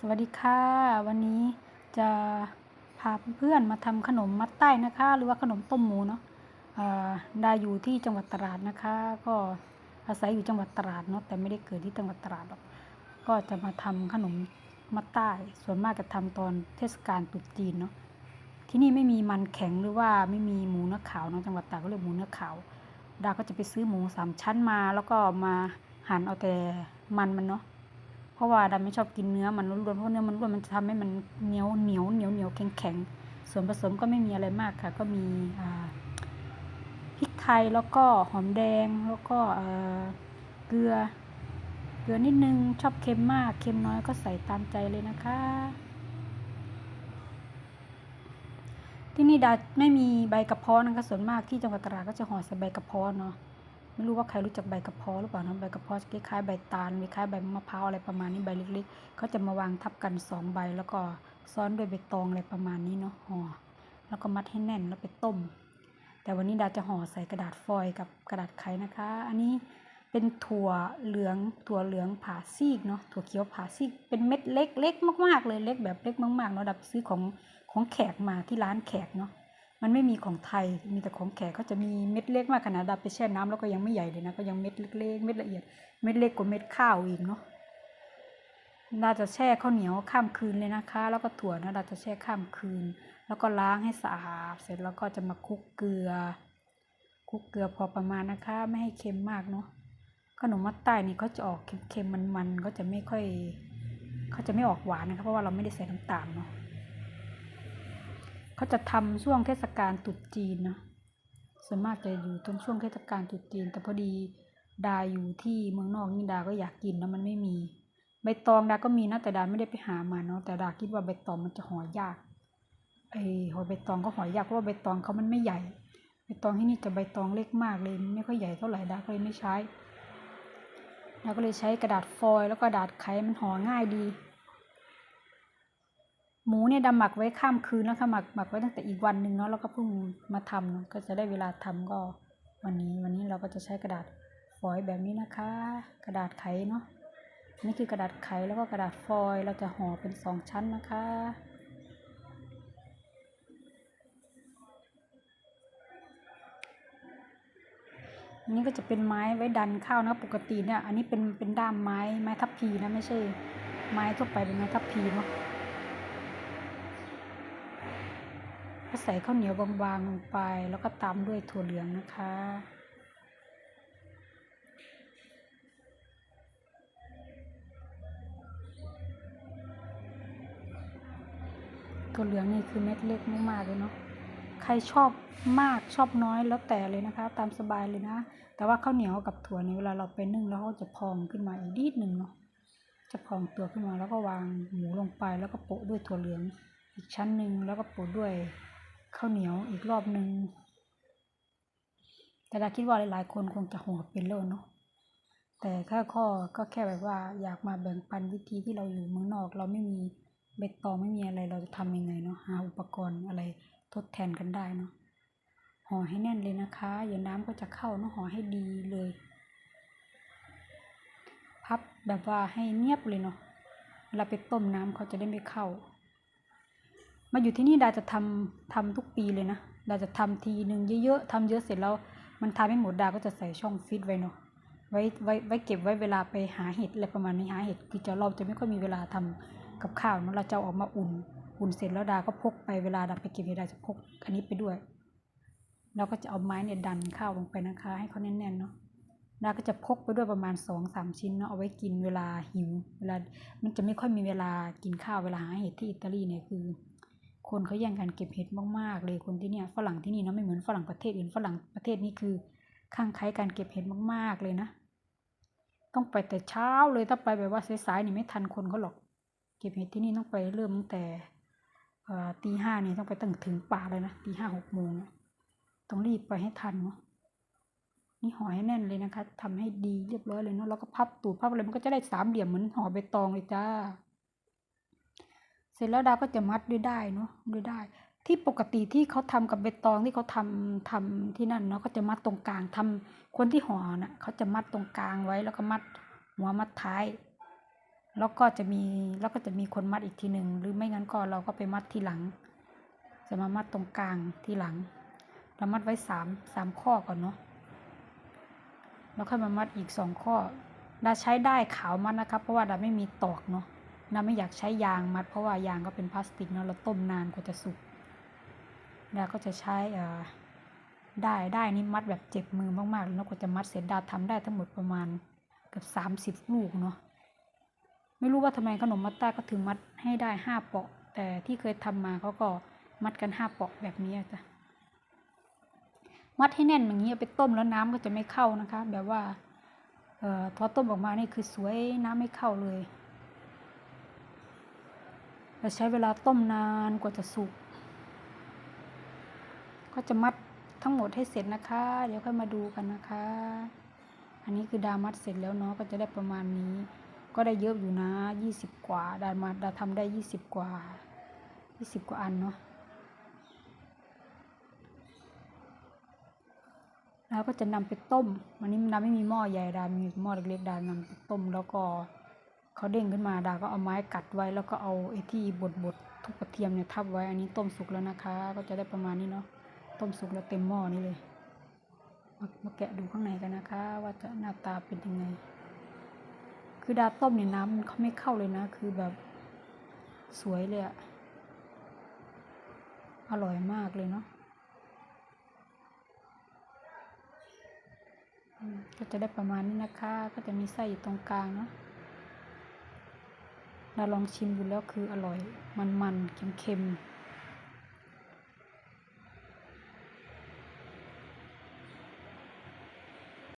สวัสดีค่ะ วันนี้จะพาเพื่อนมาทำขนมมัดใต้นะคะ หรือว่าขนมต้มหมูเนาะเอ่อดาอยู่ที่จังหวัดตราดนะคะ ก็อาศัยอยู่จังหวัดตราดเนาะแต่ไม่ได้เกิดที่จังหวัดตราดหรอกก็จะมาทำขนมมัดใต้ ส่วนมากจะทำตอนเทศกาลตรุษจีนเนาะที่นี่ไม่มีมันแข็งหรือว่าไม่มีหมูเนื้อขาวเนาะจังหวัดตราดก็เรียกหมูเนื้อขาวดาก็จะไปซื้อหมูสามชั้นมา แล้วก็มาหั่นเอาแต่มันมันเนาะ เพราะว่าดาไม่ชอบกินเนื้อมันล้วนๆเพราะเนื้อมันล้วนมันจะทำให้มันเหนียวเหนียวเหนียวเหนียวแข็งแข็งๆส่วนผสมก็ไม่มีอะไรมากค่ะ ก็มีพริกไทยแล้วก็หอมแดงแล้วก็เอ่อเกลือ เกลือนิดนึงชอบเค็มมากเค็มน้อยก็ใส่ตามใจเลยนะคะ ที่นี่ดาไม่มีใบกระเพาะนะคะส่วนมากที่จังหวัดตราดก็จะห่อใส่ใบกระเพาะเนาะ ไม่รู้ว่าใครรู้จักใบกระเพาะหรือเปล่านะใบกระเพาะคล้ายๆใบตาลคล้ายๆใบมะพร้าวอะไรประมาณนี้ใบเล็กๆเขาจะมาวางทับกันสองใบ แล้วก็ซ้อนด้วยใบตองอะไรประมาณนี้เนาะห่อแล้วก็มัดให้แน่นแล้วไปต้ม แต่วันนี้ดาจะห่อใส่กระดาษฟอยล์กับกระดาษไขนะคะ อันนี้เป็นถั่วเหลืองถั่วเหลืองผ่าซีกเนาะถั่วเขียวผ่าซีกเป็นเม็ดเล็กเล็กมากๆเลยเล็กแบบเล็กมากๆเนาะดับซื้อของของแขกมาที่ร้านแขกเนาะ มันไม่มีของไทย มีแต่ของแขกเขาจะมีเม็ดเล็กมากขนาดดับไปแช่น้ำแล้วก็ยังไม่ใหญ่เลยนะ ก็ยังเม็ดเล็กๆ เม็ดละเอียด เม็ดเล็กกว่าเม็ดข้าวอีกเนาะน่าจะแช่ข้าวเหนียวข้ามคืนเลยนะคะ แล้วก็ถั่วนะเราจะแช่ข้ามคืน แล้วก็ล้างให้สะอาด เสร็จแล้วก็จะมาคลุกเกลือ คลุกเกลือพอประมาณนะคะ ไม่ให้เค็มมากเนาะ ขนมมัดใต้นี่เขาจะออกเค็มๆมันๆก็จะไม่ค่อยเขาจะไม่ออกหวานนะคะ เพราะว่าเราไม่ได้ใส่น้ำตาลเนาะ เขาจะทำช่วงเทศกาลตรุษจีนนะส่วนมากจะอยู่ตรงช่วงเทศกาลตรุษจีน แต่พอดีดาอยู่ที่เมืองนอกนี่ดาก็อยากกินแล้วมันไม่มี ใบตองดาก็มีนะแต่ดาไม่ได้ไปหามาเนาะแต่ดาคิดว่าใบตองมันจะหอยากไอ้ห่อใบตองก็หอยากเพราะว่าใบตองเขามันไม่ใหญ่ใบตองที่นี่จะใบตองเล็กมากเลยไม่ค่อยใหญ่เท่าไหร่ดาก็เลยไม่ใช้ดาก็เลยใช้กระดาษฟอยล์แล้วก็กระดาษไขมันห่อง่ายดี หมูเนี่ยดำหมักไว้ข้ามคืนแล้วค่ะหมักหมักไว้ตั้งแต่อีกวันหนึ่งเนาะแล้วก็เพิ่งมาทำเนอะก็จะได้เวลาทำก็วันนี้วันนี้เราก็จะใช้กระดาษฟอยล์แบบนี้นะคะ กระดาษไขเนาะนี่คือกระดาษไขแล้วก็กระดาษฟอยล์เราจะห่อเป็นสองชั้นนะคะอันนี้ก็จะเป็นไม้ไว้ดันข้าวนะปกติเนี่ยอันนี้เป็นเป็นด้ามไม้ไม้ทับพีนะไม่ใช่ไม้ทั่วไปเป็นไม้ทับพีเนาะ ก็ใส่ข้าวเหนียวบางๆลงไป แล้วก็ตามด้วยถั่วเหลืองนะคะ ถั่วเหลืองนี่คือเม็ดเล็กมากๆเลยเนาะใครชอบมากชอบน้อยแล้วแต่เลยนะคะ ตามสบายเลยนะ แต่ว่าข้าวเหนียวกับถั่วเนี่ยเวลาเราไปนึ่งแล้วเขาจะพองขึ้นมาอีกนิดหนึ่งเนาะจะพองตัวขึ้นมาแล้วก็วางหมูลงไปแล้วก็โปะด้วยถั่วเหลืองอีกชั้นหนึ่งแล้วก็โปะด้วย ข้าวเหนียวอีกรอบหนึ่งแต่ดาคิดว่าหลายๆ คนคงจะห่อเป็นแล้วเนาะแต่แค่ข้อก็แค่แบบว่าอยากมาแบ่งปันวิธีที่เราอยู่เมืองนอก เราไม่มีใบตองไม่มีอะไรเราจะทำยังไงเนาะหาอุปกรณ์อะไรทดแทนกันได้เนาะห่อให้แน่นเลยนะคะอย่าน้ำก็จะเข้าเนาะห่อให้ดีเลย พับแบบว่าให้เนียบเลยเนาะเวลาไปต้มน้ำเขาจะได้ไม่เข้า มาอยู่ที่นี่ดาจะทำทำทุกปีเลยนะดาจะทำทีหนึ่งเยอะๆทำเยอะเสร็จแล้วมันทำไม่หมดดาก็จะใส่ช่องฟิตไว้เนาะไว้ไว้ไว้เก็บไว้เวลาไปหาเห็ดอะไรประมาณนี้หาเห็ดคือจะเราจะไม่ค่อยมีเวลาทำกับข้าวเนาะเราจะอออกมาอุ่น อุ่นเสร็จแล้วดาก็พกไปเวลาดาไปเก็บเห็ดดาจะพกอันนี้ไปด้วย เราก็จะเอาไม้เนี่ยดันข้าวลงไปนะคะ ให้เขาแน่นๆเนาะดาก็จะพกไปด้วยประมาณสองสามชิ้นเนาะเอาไว้กินเวลาหิว เวลามันจะไม่ค่อยมีเวลากินข้าวเวลาหาเห็ดที่อิตาลีเนี่ยคือ คนเขาแย่งกันเก็บเห็ดมากๆ เลยคนที่เนี่ยฝรั่งที่นี่เนาะไม่เหมือนฝรั่งประเทศอื่นฝรั่งประเทศนี้คือข้างใครการเก็บเห็ดมาก ๆเลยนะ ต้องไปแต่เช้าเลยถ้าไปแบบว่าสายๆนี่ไม่ทันคนเขาหรอก เก็บเห็ดที่นี่ต้องไปเริ่มตั้งแต่ตีห้าเนี่ยต้องไปตั้งถึงป่าเลยนะตีห้าหกโมงต้องรีบไปให้ทันเนาะนี่ห่อให้แน่นเลยนะคะทำให้ดีเรียบร้อยเลยเนาะแล้วก็พับตูดพับอะไรมันก็จะได้สามเหลี่ยมเหมือนห่อใบตองเลยจ้า เสร็จแล้วดาก็จะมัดด้วยได้เนาะด้วยได้ ที่ปกติที่เขาทำกับใบตองที่เขาทำทำที่นั่นเนาะก็จะมัดตรงกลางทำคนที่ห่อน่ะเขาจะมัดตรงกลางไว้แล้วก็มัดหัวมัดท้าย แล้วก็จะมีแล้วก็จะมีคนมัดอีกทีหนึ่งหรือไม่งั้นก็เราก็ไปมัดทีหลัง จะมามัดตรงกลางทีหลังเรามัดไว้สามสามข้อก่อนเนาะแล้วค่อยมามัดอีกสองข้อดาใช้ได้ขาวมัดนะครับเพราะว่าดาไม่มีตอกเนาะ ดาไม่อยากใช้ยางมัด เพราะว่ายางก็เป็นพลาสติกเนาะเราต้มนานกว่าจะสุกดาก็จะใช้ได้ได้นี่มัดแบบเจ็บมือมากๆเลยเนาะกว่าจะมัดเสร็จดาทำได้ทั้งหมดประมาณเกือบสามสิบลูกเนาะไม่รู้ว่าทำไมขนมมัตต้าก็ถึงมัดให้ได้ห้าเปาะ แต่ที่เคยทำมาเขาก็มัดกันห้าเปาะแบบนี้จ้ะมัดให้แน่นอย่างนี้เอาไปต้มแล้วน้ำก็จะไม่เข้านะคะ แบบว่าเอ่อพอต้มออกมานี่คือสวยน้ำไม่เข้าเลย แต่ใช้เวลาต้มนานกว่าจะสุก ก็จะมัดทั้งหมดให้เสร็จนะคะ เดี๋ยวค่อยมาดูกันนะคะ อันนี้คือดามัดเสร็จแล้วเนาะก็จะได้ประมาณนี้ ก็ได้เยอะอยู่นะยี่สิบกว่า ดามาดาทำได้ยี่สิบกว่ายี่สิบกว่าอันเนาะแล้วก็จะนำไปต้ม วันนี้ดาไม่มีหม้อใหญ่ดามีหม้อเล็กๆดานำไปต้มแล้วก็ เขาเด้งขึ้นมาดาก็เอาไม้กัดไว้แล้วก็เอาไอ้ที่บดบดทุกกระเทียมเนี่ยทับไว้อันนี้ต้มสุกแล้วนะคะ ก็จะได้ประมาณนี้เนาะต้มสุกแล้วเต็มหม้อนี้เลยมามาแกะดูข้างในกันนะคะ ว่าจะหน้าตาเป็นยังไง คือดาต้มเนี่ยน้ำมันเขาไม่เข้าเลยนะ คือแบบสวยเลยอะอร่อยมากเลยเนาะก็จะได้ประมาณนี้นะคะ ก็จะมีไส้อยู่ตรงกลางเนาะ เราลองชิมดูแล้วคืออร่อยมันๆเค็มๆ